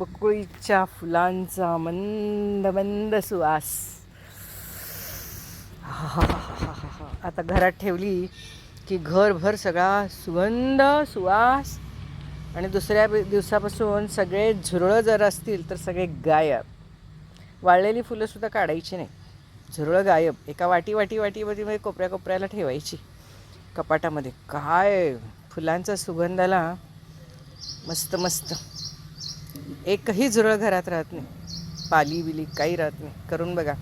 बकुळीच्या फुलांचा मंद मंद सुवास. आता घरात ठेवली की घरभर सगळा सुगंध सुवास. आणि दुसऱ्या दिवसापासून सगळे झुरळं जर असतील तर सगळे गायब. वाळलेली फुलंसुद्धा काढायची नाही. झुरळं गायब. एका वाटी वाटी वाटीमध्ये म्हणजे कोपऱ्या कोपऱ्याला ठेवायची. कपाटामध्ये. काय? फुलांचा सुगंधाला मस्त मस्त. एकही झुरळ घरात राहत नाही. पाली बिली काही राहत नाही. करून बघा.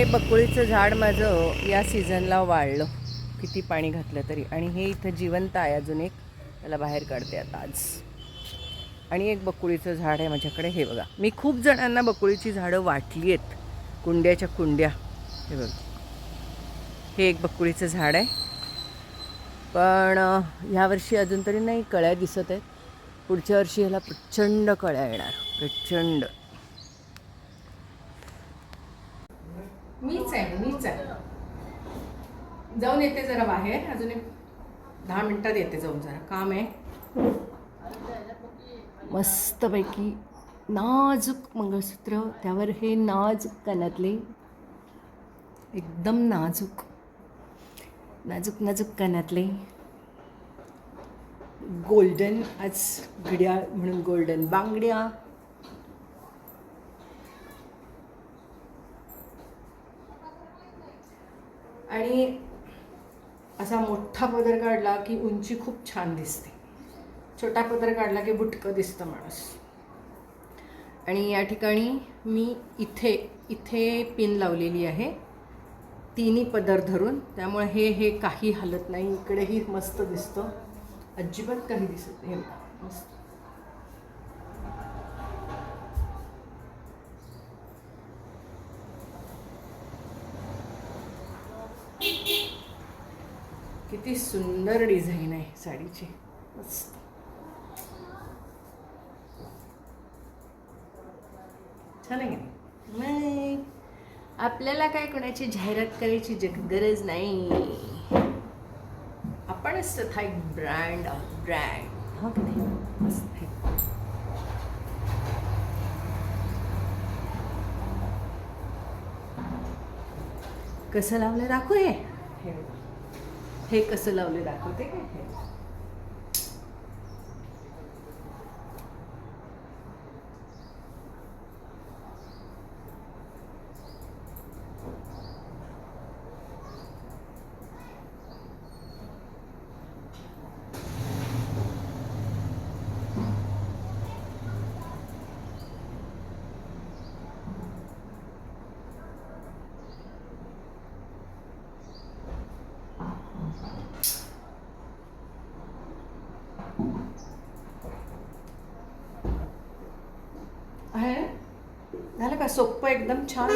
हे बकुळीचं झाड माझं या सीझनला वाळलं. किती पाणी घातलं तरी. आणि हे इथं जिवंत आहे अजून एक. त्याला बाहेर काढते आता आज. आणि एक बकुळीचं झाड आहे माझ्याकडे. हे बघा. मी खूप जणांना बकुळीची झाडं वाटली आहेत. कुंड्याच्या कुंड्या. हे बघा. हे एक बकुळीचं झाड आहे. पण ह्यावर्षी अजून तरी नाही कळ्या दिसत आहेत. पुढच्या वर्षी ह्याला प्रचंड कळ्या येणार. प्रचंड. मीच आहे मीच आहे. जाऊन येते जरा बाहेर. अजून एक दहा मिनिटात येते जाऊन जरा. काम आहे. मस्तपैकी नाजूक मंगळसूत्र त्यावर हे नाजूक कानातले एकदम नाजूक. नाजूक नाजूक कानातले गोल्डन आज घड्याळ म्हणून गोल्डन बांगड्या. आणि असा मोठा पदर काढला की उंची खूप छान दिसते. छोटा पदर काढला की बुटकं दिसतं माणूस. आणि या ठिकाणी मी इथे इथे पिन लावलेली आहे. तिन्ही पदर धरून. त्यामुळे हे हे काही हलत नाही. इकडेही मस्त दिसतं. अजिबात काही दिसत नाही. हे मस्त. किती सुंदर डिझाईन आहे साडीची. मस्त. छान आहे नाही. आपल्याला काय कोणाची जाहिरात करायची जग गरज नाही. आपणच स्वतः एक ब्रँड आहोत ब्रँड. हो की नाही? मस्त आहे. कसं लावलं दाखवू हे. हे कसं लावलं दाखवते काय हे. आहे? झालं का? सोप्पं एकदम छान.